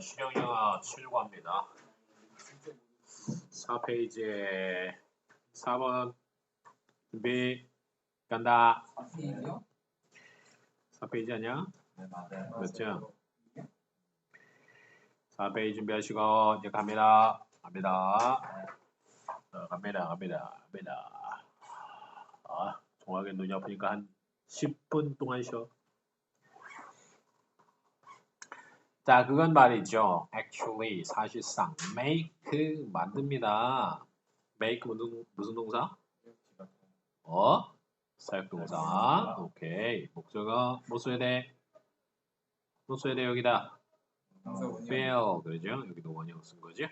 실용영어 7과입니다. 4페이지에 4번 준비 간다. 4페이지 아니야? 맞죠? 4페이지 준비하시고 이제 갑니다. 갑니다. 어, 갑니다. 갑니다. 갑니다. 아, 정확하게 눈이 아프니까 한 10분 동안 쉬어. 자, 그건 말이죠. Actually, 사실상 make 만듭니다. make 무슨, 무슨 동사? 어? 사역동사. 오케이. 목적어 써야 돼 여기다? fail. 그러죠? 여기도 원형 쓴 거죠.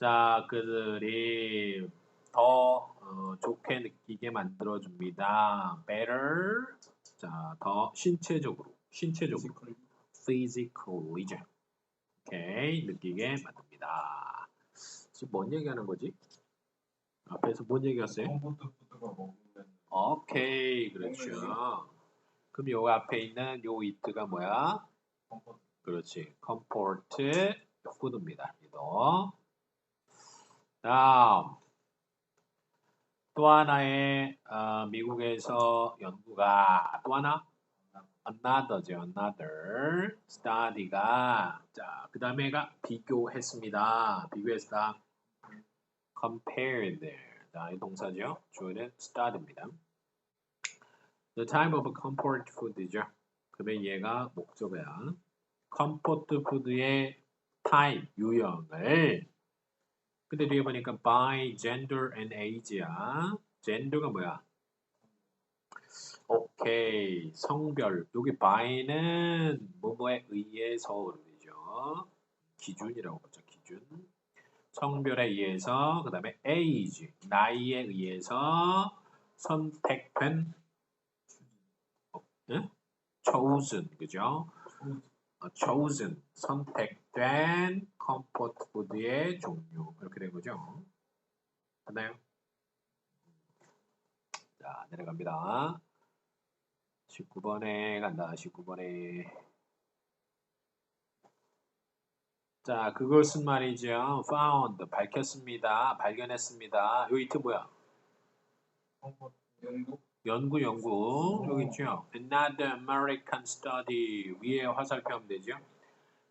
자, 그들이 더 어, 좋게 느끼게 만들어줍니다. better. 자, 더 신체적으로. 신체적으로. Physically죠. 오케이, 느끼게 만듭니다. 지금 뭔 얘기하는 거지? 앞에서 뭔 얘기했어요? 오케이, 그렇죠. 그럼 요 앞에 있는 요 it가 뭐야? 그렇지, comfort food입니다. 이거. 다음 또 하나의 어, 미국에서 연구가 또 하나 another죠, another study가 자, 그 다음에가 비교했습니다. 비교했다. compared. 자, 이 동사죠. 주어는 study입니다. The type of comfort food죠. 그러면 얘가 목적어야. comfort food의 type, 유형을 근데 뒤에 보니까 by gender and age야. gender가 뭐야? 오케이. 성별. 여기 by는 뭐뭐에 의해서 그러죠. 기준이라고 보죠. 기준. 성별에 의해서 그 다음에 age. 나이에 의해서 선택된 어, 응? chosen. 그죠? 어, chosen. 선택된 comfort food의 종류. 이렇게 된 거죠. 됐나요? 자, 내려갑니다. 19번에 간다. 19번에. 자, 그것은 말이죠. found, 밝혔습니다. 발견했습니다. 요 이트 뭐야? 연구, 연구. 여기 있죠. Another American study. 위에 화살표 하면 되죠.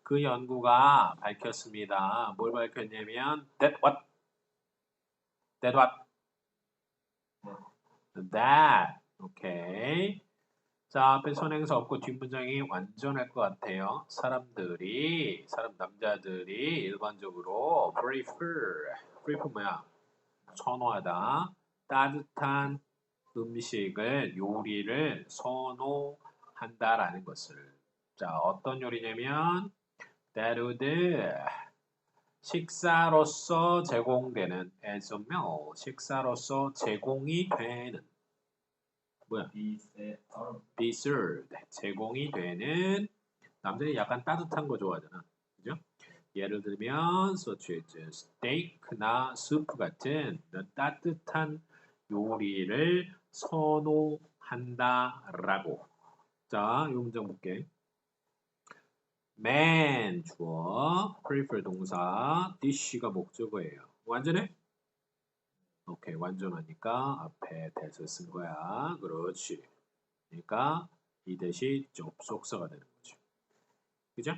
그 연구가 밝혔습니다. 뭘 밝혔냐면 that what? that what? that. 오케이. 자, 앞에 선행사 없고 뒷문장이 완전할 것 같아요. 사람들이, 사람 남자들이 일반적으로 prefer, prefer 뭐야? 선호하다. 따뜻한 음식을, 요리를 선호한다라는 것을. 자, 어떤 요리냐면 would 식사로서 제공되는 as a meal, 식사로서 제공이 되는 뭐야? be served 제공이 되는 남자들이 약간 따뜻한 거 좋아하잖아 그죠? 예를 들면 as steak나 soup 같은 따뜻한 요리를 선호한다라고 자, 이 문장 볼게 man 주어 prefer 동사 dish가 목적어예요 완전해? 오케이 완전하니까 앞에 대서 쓴 거야. 그렇지. 그러니까 이 대시 접속사가 되는 거죠. 그죠?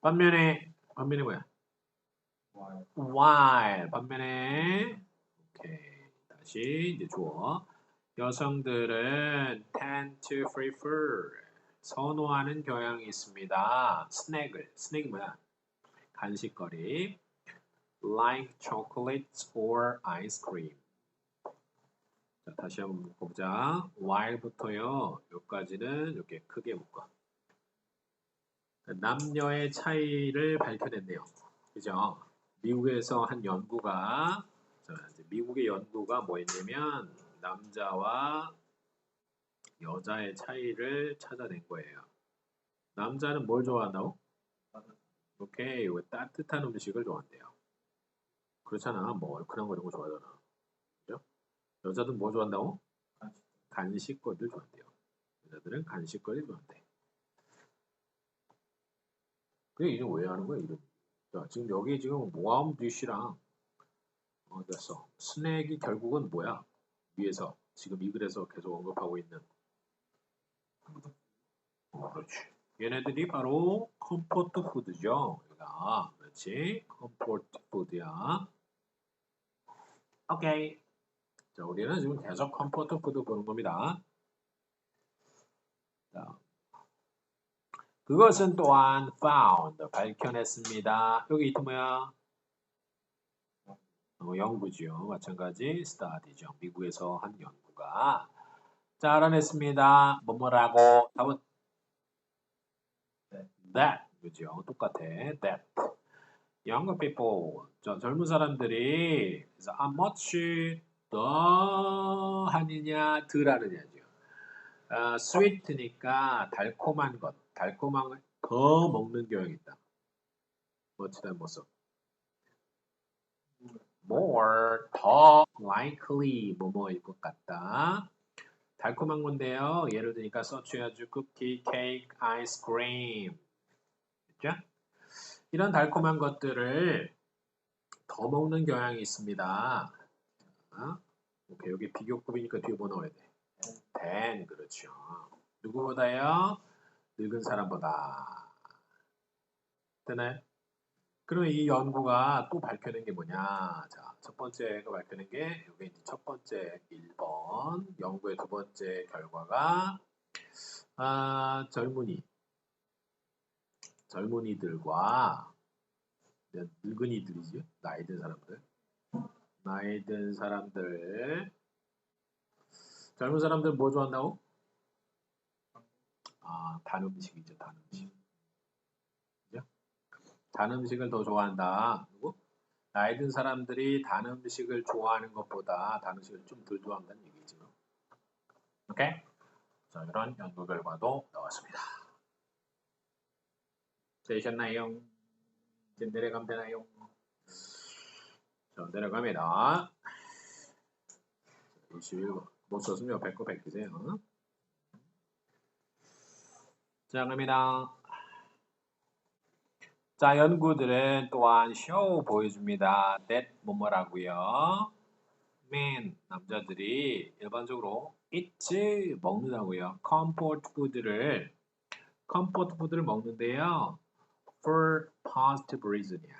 반면에 반면에 뭐야? while 반면에 오케이 다시 이제 주어 여성들은 tend to prefer 선호하는 경향이 있습니다. 스낵을 스낵이 뭐야? 간식거리 like chocolates or ice cream. 자, 다시 한번 묶어보자. while부터요. 여기까지는 이렇게 크게 묶어. 남녀의 차이를 밝혀냈네요. 그죠? 미국에서 한 연구가 자, 미국의 연구가 뭐였냐면 남자와 여자의 차이를 찾아낸 거예요. 남자는 뭘 좋아한다고? 오케이, 왜 따뜻한 음식을 좋아한대요. 그렇잖아. 뭐 얼큰한 거 이런 거 좋아하잖아. 그죠? 여자들은 뭐 좋아한다고? 간식거리를 좋아한대요. 여자들은 간식거리를 좋아한대. 그게 이름 왜 하는 거야 이름? 자, 지금 여기 지금 모함 듀시랑 어 됐어. 스낵이 결국은 뭐야? 위에서 지금 이 글에서 계속 언급하고 있는 어, 그렇지. 얘네들이 바로 컴포트 푸드죠. 여기가 그렇지. 컴포트 푸드야. 오케이. 자, 우리는 지금 계속 컴포트 푸드 보는 겁니다. 자, 그것은 또한 found 밝혀냈습니다. 여기 이트 뭐야? 어, 연구죠. 마찬가지 study죠. 미국에서 한 연구가 자 알아냈습니다. 뭐뭐라고 답은 that 그죠? 똑같아. that younger people 저 젊은 사람들이 그래서 how much 더 하느냐 덜 하느냐죠. 아, sweet니까 달콤한 것, 달콤한 걸 더 먹는 경향이 있다. much란 뭐서? more 더 likely 뭐뭐일 것 같다. 달콤한 건데요. 예를 as cookie, cake, ice cream. 그죠? 이런 달콤한 것들을 더 먹는 경향이 있습니다. 자, 오케이, 여기 비교급이니까 뒤에 뭐 넣어야 돼? than 그렇죠. 누구보다요? 늙은 사람보다. 되나요? 그럼 이 연구가 또 밝혀낸 게 뭐냐? 자, 첫 번째가 밝혀낸 게 여기 이제 첫 번째 1번 연구의 두 번째 결과가 아, 젊은이 젊은이들과 늙은이들이죠. 나이 든 사람들. 나이 든 사람들 젊은 사람들 뭐 좋아한다고? 아, 단 음식이죠. 단 음식. 그죠? 단 음식을 더 좋아한다. 그리고 나이 든 사람들이 단 음식을 좋아하는 것보다 단 음식을 좀 덜 좋아한다는 얘기죠. 오케이? 자, 이런 연구 결과도 나왔습니다. 되셨나요? 이제 내려가면 되나요? 자, 내려갑니다. 21번. 못 썼으면 옆에 거 베끼세요. 자, 갑니다. 자, 연구들은 또한 쇼 보여줍니다. that 뭐뭐라고요. men 남자들이 일반적으로 eat 먹는다고요. comfort food를 comfort food를 먹는데요. For positive reason이야.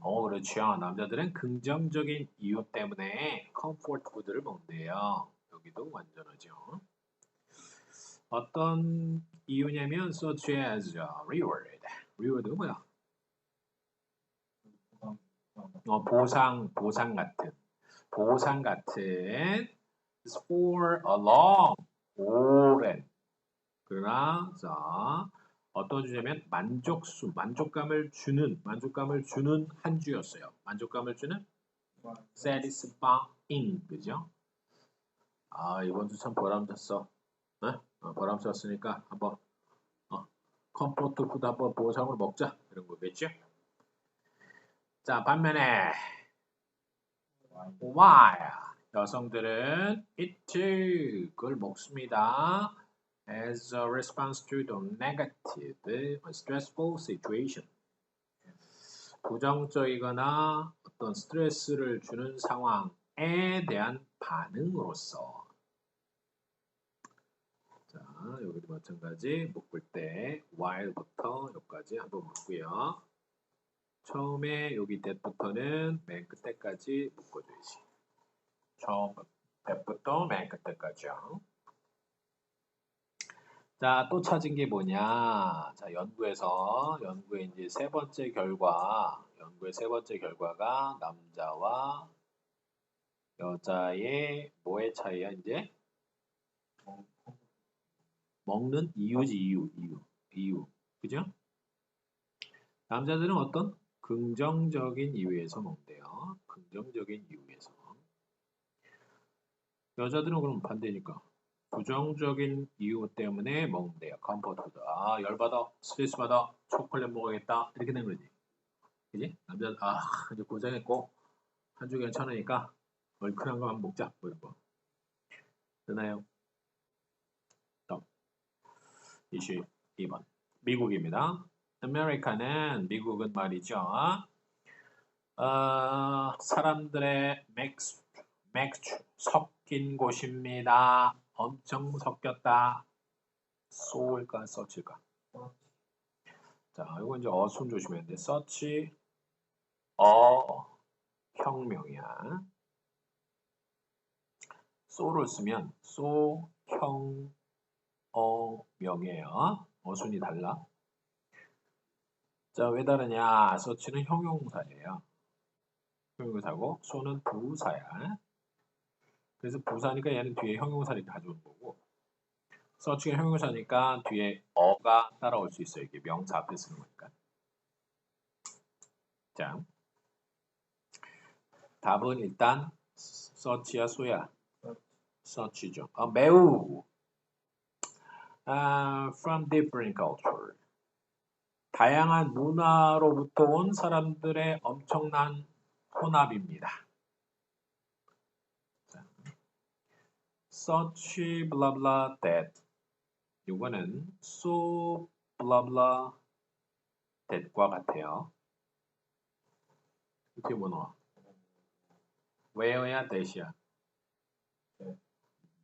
어, 그렇죠. 남자들은 긍정적인 이유 때문에 comfort food를 먹는데요. 여기도 완전하죠. 어떤 이유냐면 such as reward. reward가 뭐야? 어, 보상, 보상 같은. 보상 같은 is for a long, 오랜. 그러나 자 어떤 주냐면 만족수, 만족감을 주는, 만족감을 주는 한 주였어요. 만족감을 주는 satisfying, 그죠? 아 이번 주 참 보람찼어. 네? 어, 보람찼으니까 한번 어, 컴포트 푸드 한번 보상을 먹자 이런 거겠죠? 자 반면에 why 여성들은 eat 그걸 먹습니다. As a response to the negative stressful situation. 부정적이거나 어떤 스트레스를 주는 상황에 대한 반응으로서 자, 여기도 마찬가지 묶을 때 while부터 여기까지 한번 묶고요. 처음에 여기 that부터는 맨 끝에까지 묶어줘야지. 처음 that부터 맨 끝에까지요. 자, 또 찾은 게 뭐냐? 자, 연구에서 연구의 이제 세 번째 결과, 연구의 세 번째 결과가 남자와 여자의 뭐의 차이야, 이제? 먹는 이유지, 이유, 이유, 이유. 그죠? 남자들은 어떤 긍정적인 이유에서 먹대요. 긍정적인 이유에서. 여자들은 그럼 반대니까. 부정적인 이유 때문에 먹는데요. 컴포트푸드. 아, 열받아, 스트레스 받아, 초콜릿 먹어야겠다. 이렇게 된 거지. 그지? 남자, 아, 이제 고생했고, 한 주 괜찮으니까, 얼큰한 거 한번 먹자. 뭐 이런 거. 되나요? 다음. 22번. 미국입니다. America는 미국은 말이죠. 어, 사람들의 맥스, 맥주 섞인 곳입니다. 엄청 섞였다. 쏘일까 서치일까? 자, 이거 이제 어순 조심해야 돼. 서치 어 혁명이야. 소를 쓰면 소 형 어 명이에요. 어순이 달라. 자, 왜 다르냐? 서치는 형용사예요. 형용사고 소는 부사야. 그래서 부사니까 얘는 뒤에 형용사를 가져오는 거고 서치가 형용사니까 뒤에 어가 따라올 수 있어요. 이게 명사 앞에 쓰는 거니까. 자, 답은 일단 서치야 소야. 서치죠. 아, 매우. 아, from different culture. 다양한 문화로부터 온 사람들의 엄청난 혼합입니다. Such blah blah that 이거는 so blah blah that과 같아요. 이게 뭐 나와? where야 that이야?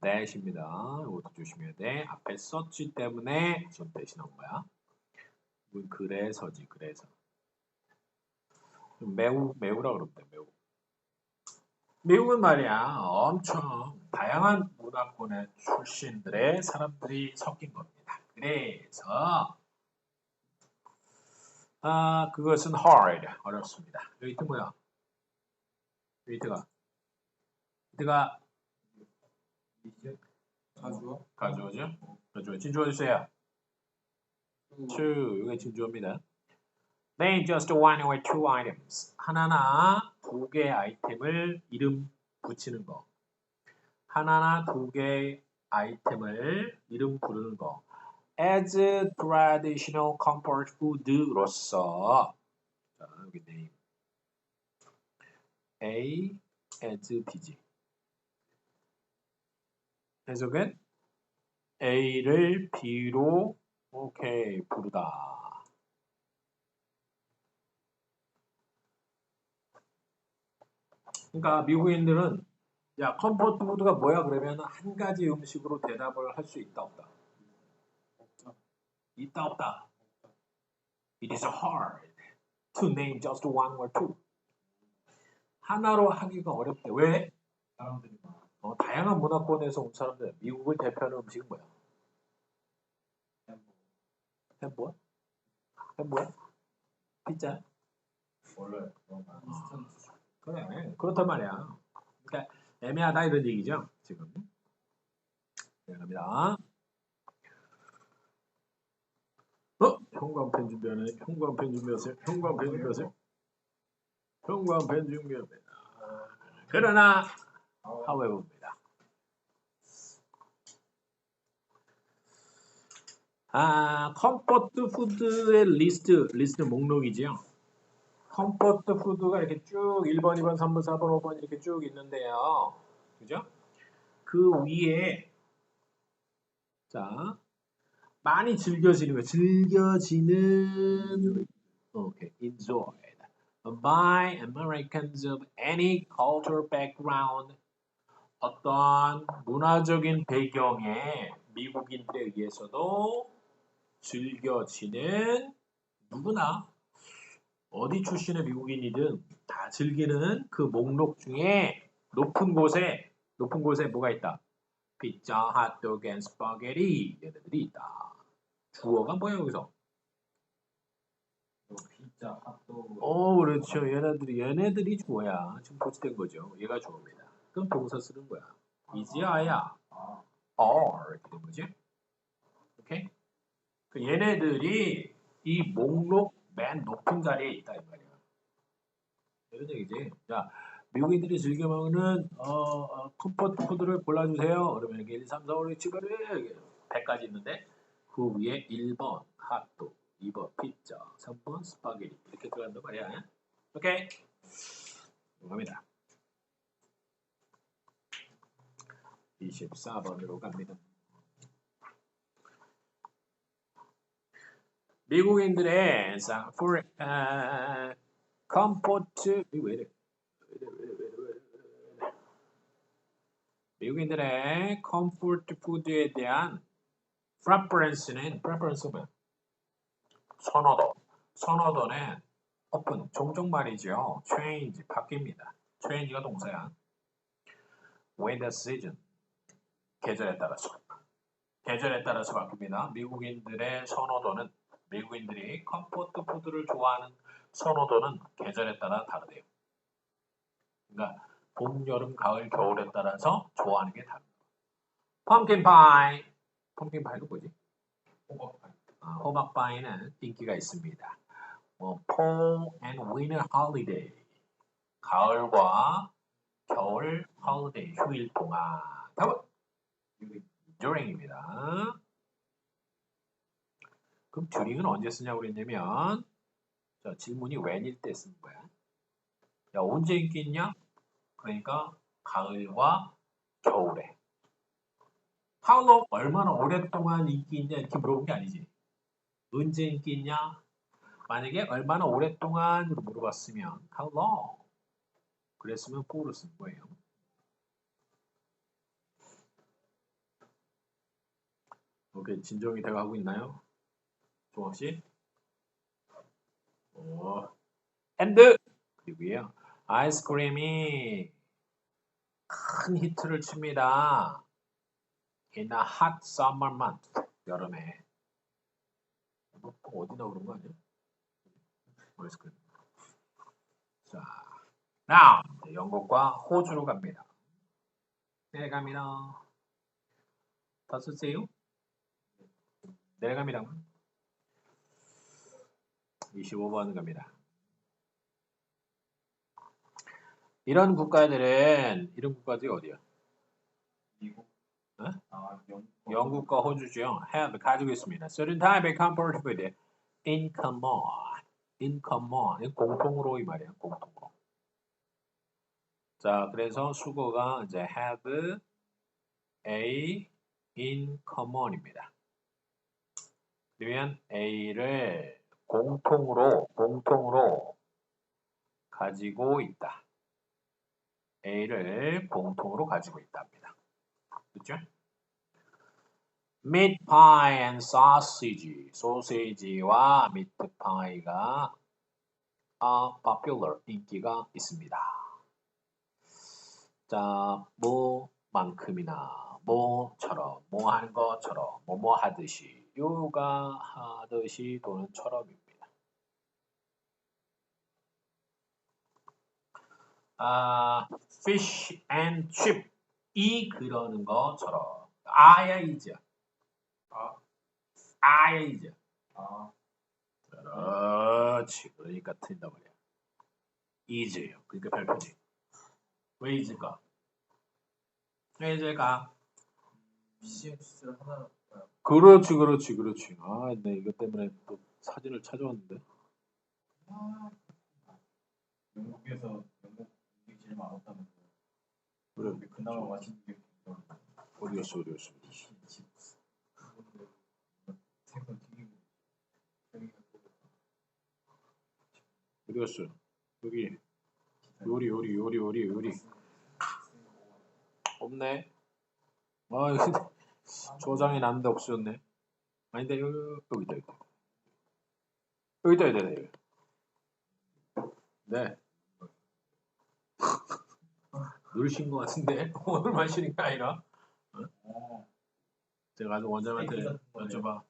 that입니다. 이것도 조심해야 돼. 앞에 such 때문에 전 that이 나온 거야. 그래서지 그래서. 매우 매우라 그러면 돼 매우. 미국은 말이야 엄청 다양한 문화권의 출신들의 사람들이 섞인 겁니다. 그래서 아 그것은 hard 어렵습니다. 밑에 뭐야? 밑에가 밑에가 가주어? 가져오죠? 가져오 진주어 주세요. two 이게 진주어입니다. Name just one or two items. 하나나 두 개의 아이템을 이름 붙이는 거. 하나나 두 개의 아이템을 이름 부르는 거. As traditional comfort food로서 자 여기 name A as BG 해석은 A를 B로 오케이 부르다. 그러니까 미국인들은 야 컴포트 푸드가 뭐야 그러면 한 가지 음식으로 대답을 할 수 있다 없다. 있다 없다. It is hard to name just one or two. 하나로 하기가 어렵대. 왜? 어, 다양한 문화권에서 온 사람들. 미국을 대표하는 음식은 뭐야? 햄버거? 햄버거? 피자? 원래 인스턴트 그래. 그렇단 말이야. 그러니까 애매하다 이런 얘기죠. 지금. 네, 갑니다. 어? 형광펜 준비하네. 형광펜 준비하세요. 형광펜 준비하세요. 형광펜 준비합니다. 그러나 however입니다. 아, 컴포트 푸드의 리스트, 리스트 목록이지요. 컴포트 푸드가 이렇게 쭉 1번, 2번, 3번, 4번, 5번 이렇게 쭉 있는데요. 그죠? 그 위에 자 많이 즐겨지는 거 즐겨지는 오케이 enjoyed by Americans of any cultural background 어떤 문화적인 배경의 미국인들에 의해서도 즐겨지는 누구나 어디 출신의 미국인이든 다 즐기는 그 목록 중에 높은 곳에 높은 곳에 뭐가 있다? 피자, 핫도그, 앤 스파게티 얘네들이 있다. 주어가 뭐야 여기서? 뭐 피자, 핫도그 어 그렇죠. 얘네들이 얘네들이 주어야 지금 고치된 거죠. 얘가 주어입니다. 그럼 동사 쓰는 거야. 이지 아야, 아, are 이렇게 된 거지. 오케이? 그 얘네들이 이 목록 맨 높은 자리에 있다 이 말이야. 이런 얘기지. 자, 미국인들이 즐겨 먹는 어, 어, 컴포트 푸드를 골라주세요. 그러면 이게 1, 3, 4, 5, 6, 7, 8, 100까지 있는데 그 위에 1번 핫도그, 2번 피자, 3번 스파게티 이렇게 들어간단 말이야. 오케이? 갑니다. 24번으로 갑니다. 미국인들의 자, for 아, 이거 왜 이래? 미국인들의 comfort food에 대한 preference는 preference가 뭐야? 선호도. 선호도는 open 종종 말이죠. change 바뀝니다. change가 동사야. When the season 계절에 따라서 계절에 따라서 바뀝니다. 미국인들의 선호도는 미국인들이 컴포트 푸드를 좋아하는 선호도는 계절에 따라 다르대요. 그러니까 봄, 여름, 가을, 겨울에 따라서 좋아하는 게 다릅니다. 펌킨 파이. 펌킨 파이가 뭐지? 호박 파이. 아, 호박 파이는 인기가 있습니다. 뭐 and winter holiday. 가을과 겨울 holiday 휴일 동안. 답은 during입니다. 그럼 during은 언제 쓰냐고 그랬냐면 자, 질문이 when일 때 쓰는 거야. 야, 언제 인기 있냐? 그러니까 가을과 겨울에. How? 얼마나 오랫동안 인기 있냐? 이렇게 물어본 게 아니지. 언제 인기 있냐? 만약에 얼마나 오랫동안 물어봤으면 how long? 그랬으면 for를 쓴 거예요. 오케이, 진정이 돼가고 있나요? 씨? 오, and 그리고요, 아이스크림이 큰 히트를 칩니다. In a hot summer month, 여름에. 뭐, 어디나 그런 거 아니야? 아이스크림. 자, now 영국과 호주로 갑니다. 내려갑니다. 다 쓰세요? 내려갑니다. 25번 갑니다. 이런 국가들은 이런 국가들이 어디야? 미국. 어? 아 영국. 영국과 호주죠. have 가지고 있습니다. certain type of comfort food in common. in common. 공통으로 이 말이야. 공통으로. 자, 그래서 수거가 이제 have a in common입니다. 그러면 a를 공통으로 공통으로 가지고 있다. a를 공통으로 가지고 있답니다. 그렇죠? meat pie and sausage, 소세지와 미트 파이가 are popular, 인기가 있습니다. 자, 뭐만큼이나, 뭐처럼, 뭐 하는 것처럼, 뭐뭐 하듯이, 요가 하듯이 또는 처럼입니다. 아, fish and chip, 이 그러는 것처럼, 아야 이죠. 아. 아야 이죠. 아 그렇지. 그러니까 틀린다 말이야. 이즈예요. 그러니까 별표지. 왜 이즈일까? 왜 이즈일까? PCX 하나. 아, 그렇지, 그렇지, 그렇지. 아, 내 이것 때문에 또 사진을 찾아왔는데. 영국에서 영국 음식이 제일 많았다면서. 그래. 근데 그나마 맛있는 게 어디였어, 어디였어. 생선 튀기고. 어디였어. 여기 요리, 요리, 요리, 요리, 요리. 없네. 아, 저장이 났는데 없어졌네. 아닌데 여기, 여기 있다, 여기 있다. 여기 있다, 여기 있다, 여기 있다. 네. 누르신 것 같은데 오늘만 쉬는 게 아니라 어. 제가 아주 원장한테 거네. 여쭤봐.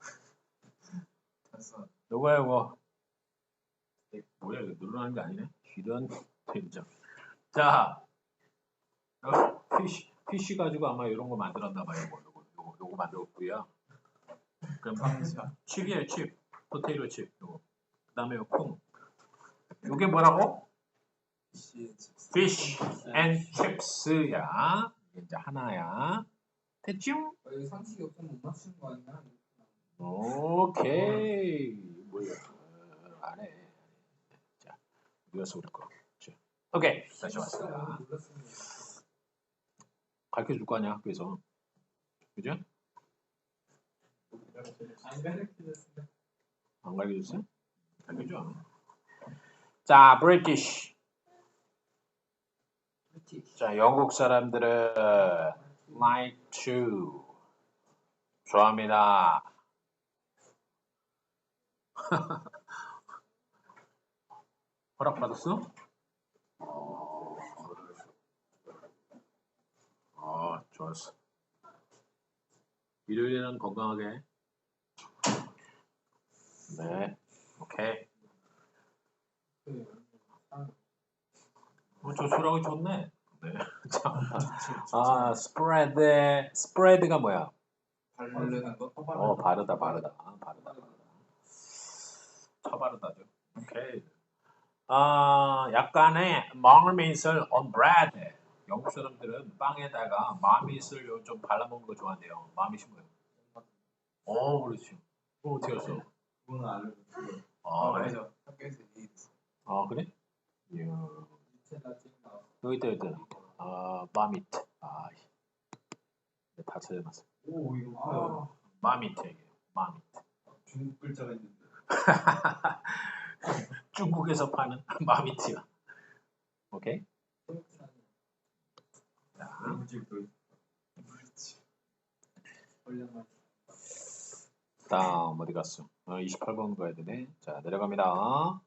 누구야 이거 뭐야 이거 누르라는 게 아니네 이런 된장 자 어, 피쉬 피쉬 가지고 아마 이런 거 만들었나 봐요 이거 요거 만들었고요 그럼. 칩이에요 칩 포테이토 칩 요거 그 다음에 콩 요게 뭐라고? Fish and chips야 이제 하나야 됐죠? 상식이 없으면 못 맞추는 거 아니야? 오케이 뭐야 어, 안해 자 이어서 우리 거 자, 오케이 다시 왔습니다. 가르쳐 줄 거 아니야 학교에서 그죠? 안 가르쳐줬어요? 알겠죠? 자, British. 자, 영국 사람들은 like to 좋아합니다. 허락 받았어? 어, 어, 좋았어. 일요일에는 건강하게. 네, 오케이. 어, 저 수락이 좋네. 네. 자, 아, spread, spread가 뭐야? 바르는 거. 어, 바르다, 바르다, 아, 바르다, 바르다. 처바르다죠. 오케이. 아, 약간의 marmit을 on bread. 영국 사람들은 빵에다가 marmit을 좀 발라먹는 거 좋아한대요. marmit이 뭐예요? 어, 그렇지. 그거 어떻게 알았어? 그거는 알려줬어요. 아, 그래? 맞아. 학교에서 얘기했어. 아, 그래? 이야. 여기 있다, 여기 있다. 아, marmit. 아, 씨. 네, 다 찾아놨어. 오 이거 뭐야? 아, 얘기해요. marmit. 중국 글자가 있는데. 중국에서 파는 마미트야. 오케이? 자, 물질도 걸려만. 다음 어디 갔어? 어, 28번 가야 되네. 자, 내려갑니다.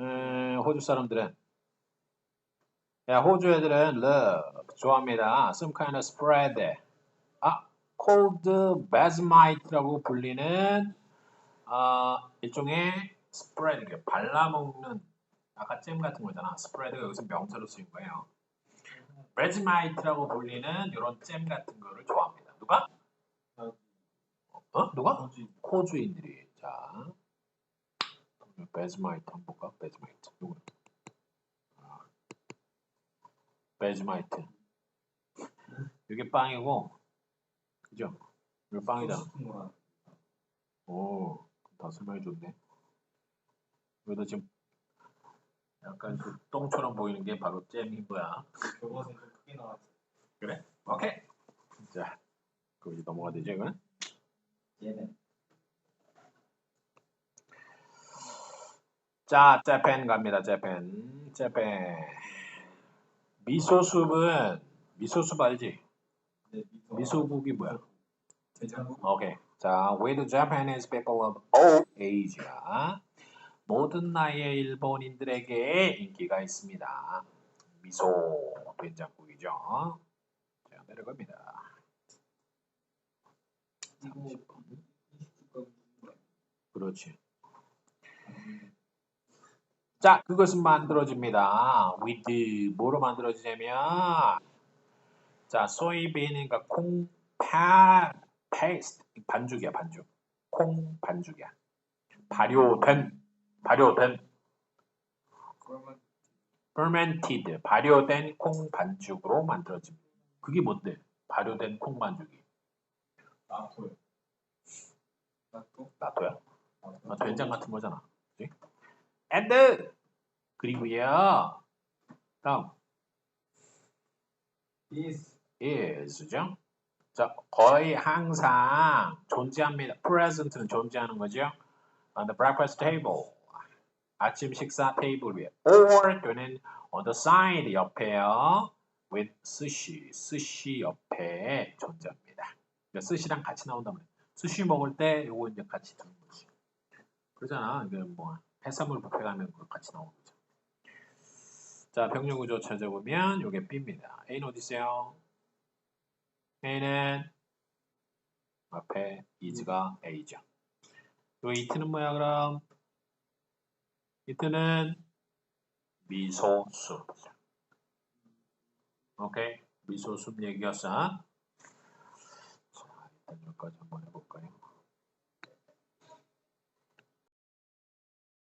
음, 호주 사람들은 야, 호주 애들은 love 좋아합니다. Some kind of spread. 아, cold basmite라고 불리는 아, 일종의 spread, 발라먹는 아까 잼 같은 거잖아. spread가 여기서 명사로 쓰인 거예요. basmite라고 불리는 이런 잼 같은 거를 좋아합니다. 누가? 어? 누가? 뭐지? 호주인들이 자 베즈마이트 한번 볼까? 베즈마이트 누구? 아, 베즈마이트 이게 빵이고 그죠? 이거 거랑 오, 다 설명해 줬네. 여기다 지금 약간 그 똥처럼 보이는 게 바로 잼인 거야. 그래? 오케이. 자, 그럼 이제 넘어가 되죠, 이거는? 자, 재팬 갑니다. 재팬. 재팬. 미소숲은 미소숲 알지? 내 미소. 미소국이 뭐야? 대장국. 오케이. 자, with Japanese people of all ages. 모든 나이의 일본인들에게 인기가 있습니다. 미소 된장국이죠. 자, 내려갑니다. 이거 20번 그렇지. 자, 그것은 만들어집니다. with 뭐로 만들어지냐면 자, 그러니까 콩 파, 페이스트 반죽이야, 반죽. 콩 반죽이야. 발효된 발효된 fermented 발효된 콩 반죽으로 만들어집니다. 그게 뭔데? 발효된 콩 반죽이. 나토요. 나또 나토야? 아, 된장 같은 거잖아. 그치? and 그리고요. 다음 is is죠. 자, 거의 항상 존재합니다. present는 존재하는 거죠. on the breakfast table. 아침 식사 테이블 위에 or 또는 on the side 옆에요. with 스시, 스시 옆에 존재합니다. 그러니까 스시랑 같이 나온다면 스시 먹을 때 요거 이제 같이 거지. 그러잖아. 이게 뭐 해산물 뷔페 가면 그거 같이 나오는 거죠. 자, 병력 구조 찾아보면 요게 B입니다. A는 어디 있어요? A는 앞에 is가 A죠. 요 이트는 뭐야 그럼? 이트는 미소숲. 오케이? 미소숲 얘기였어. 자, 일단 여기까지 한번 해볼게요.